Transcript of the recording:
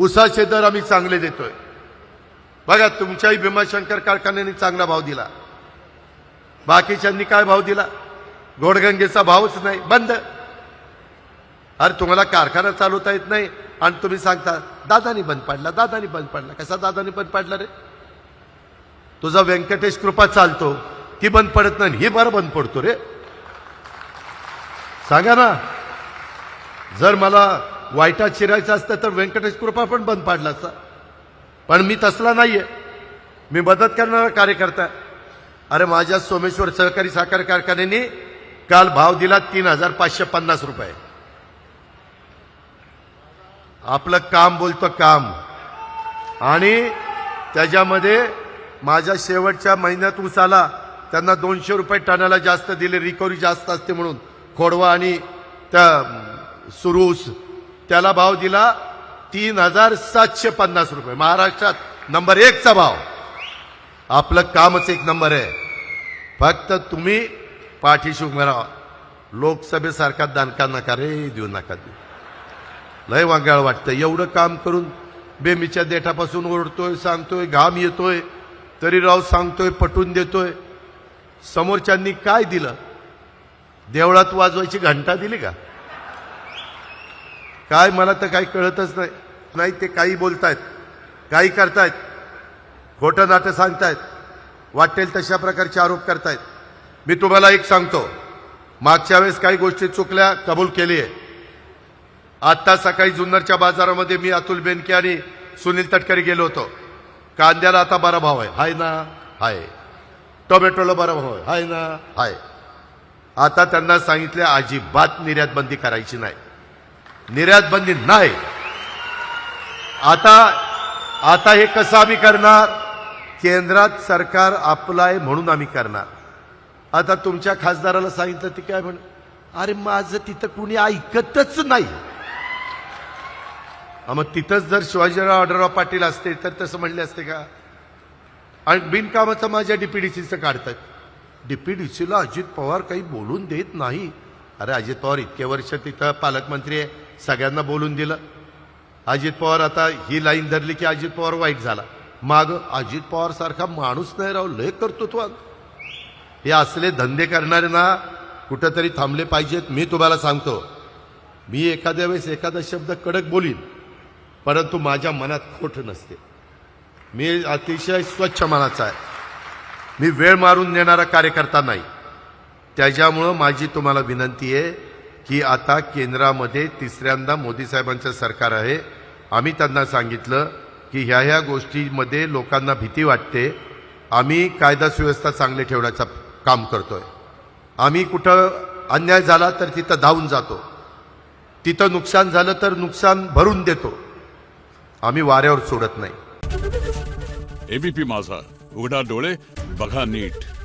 उसाचे दर आम्ही चांगले देतोय. बघा तुमच्याही भीमाशंकर कारखान्याने चांगला भाव दिला. बाकीच्यांनी काय भाव दिला? गोडगंगेचा भावच नाही. बंद. अरे तुम्हाला कारखाना चालवता येत नाही आणि तुम्ही सांगता दादानी बंद पाडला दादानी बंद पाडला. कसा दादानी बंद पाडला रे? तुझा व्यंकटेश कृपा चालतो. ती बंद पडत नाही ही बरं बंद पडतो रे. सांगा ना जर मला वाईटात शिरायचं असतं तर व्यंकटेश कृपा पण बंद पाडला असता. पण मी तसला नाही आहे मी मदत करणारा कार्यकर्ता. अरे माझ्या सोमेश्वर सहकारी साखर कारखान्याने काल भाव दिला तीन हजार पाचशे पन्नास रुपये. आपलं काम बोलतं काम. आणि त्याच्यामध्ये माझ्या शेवटच्या महिन्यात उसाला त्यांना दोनशे रुपये टनाला जास्त दिले. रिकव्हरी जास्त असते म्हणून. खोडवा आणि त्या सुरूस त्याला भाव दिला तीन हजार सातशे पन्नास रुपये. महाराष्ट्रात नंबर एकचा भाव. आपलं कामच एक नंबर आहे. फक्त तुम्ही पाठीशी उभं राहा. लोकसभेसारखा दणका नका रे देऊ नका देऊ. लय वांगाळ वाटतं. एवढं काम करून बेमीच्या देठापासून ओढतोय सांगतोय घाम येतोय तरी राव सांगतोय पटून देतोय. समोरच्यांनी काय दिलं? देवळात वाजवायची घंटा दिली का? काय मला तर काही कळतच नाही. नाही ते काही बोलतायत काही करतायत खोटं नाटं सांगतायत वाटेल तशा प्रकारचे आरोप करतायत. मी तुम्हाला एक सांगतो मागच्या वेळेस काही गोष्टी चुकल्या कबूल केली आहे आत्ता सकाळी जुन्नरच्या बाजारामध्ये मी अतुल बेनके आणि सुनील तटकरी गेलो होतो. कांद्याला आता बरा भाव आहे. हाय ना हाय. टोमॅटोला बरा भाव आहे. हाय ना हाय. आता त्यांना सांगितलं अजिबात निर्यात बंदी करायची नाही. निर्यात बंदी नाही. आता आता हे कसं आम्ही करणार? केंद्रात सरकार आपलं आहे म्हणून आम्ही करणार. आता तुमच्या खासदाराला सांगितलं ते काय म्हण अरे माझं तिथं कुणी ऐकतच नाही. मग तिथंच जर शिवाजीराव आढळराव पाटील असते तर तसं म्हणले असते का? आणि बिनकामाचं माझ्या डीपीडीसीचं काढतात. डीपीडीसीला अजित पवार काही बोलून देत नाही. अरे अजित पवार इतके वर्ष तिथं पालकमंत्री आहे. सगळ्यांना बोलून दिलं. अजित पवार आता ही लाईन धरली की अजित पवार वाईट झाला. माग अजित पवार सारखा माणूस नाही राव लय कर्तृत्वात हे असले धंदे करणारे ना कुठंतरी थांबले पाहिजेत मी तुम्हाला सांगतो. मी एखाद्या वेळेस एखादा शब्द कडक बोलीन परंतु माझ्या मनात खोट नसते. मी अतिशय स्वच्छ मनाचा आहे. मी वेळ मारून नेणारा कार्यकर्ता नाही. त्याच्यामुळं माझी तुम्हाला विनंती आहे की आता केंद्रामध्ये तिसऱ्यांदा मोदी साहेबांचं सरकार आहे. आम्ही त्यांना सांगितलं की ह्या ह्या गोष्टीमध्ये लोकांना भीती वाटते. आम्ही कायदा सुव्यवस्था चांगली ठेवण्याचं काम करतोय. आम्ही कुठं अन्याय झाला तर तिथं धावून जातो. तिथं नुकसान झालं तर नुकसान भरून देतो. आम्ही वाऱ्यावर सोडत नाही. एबीपी माझा. उघडा डोळे बघा नीट.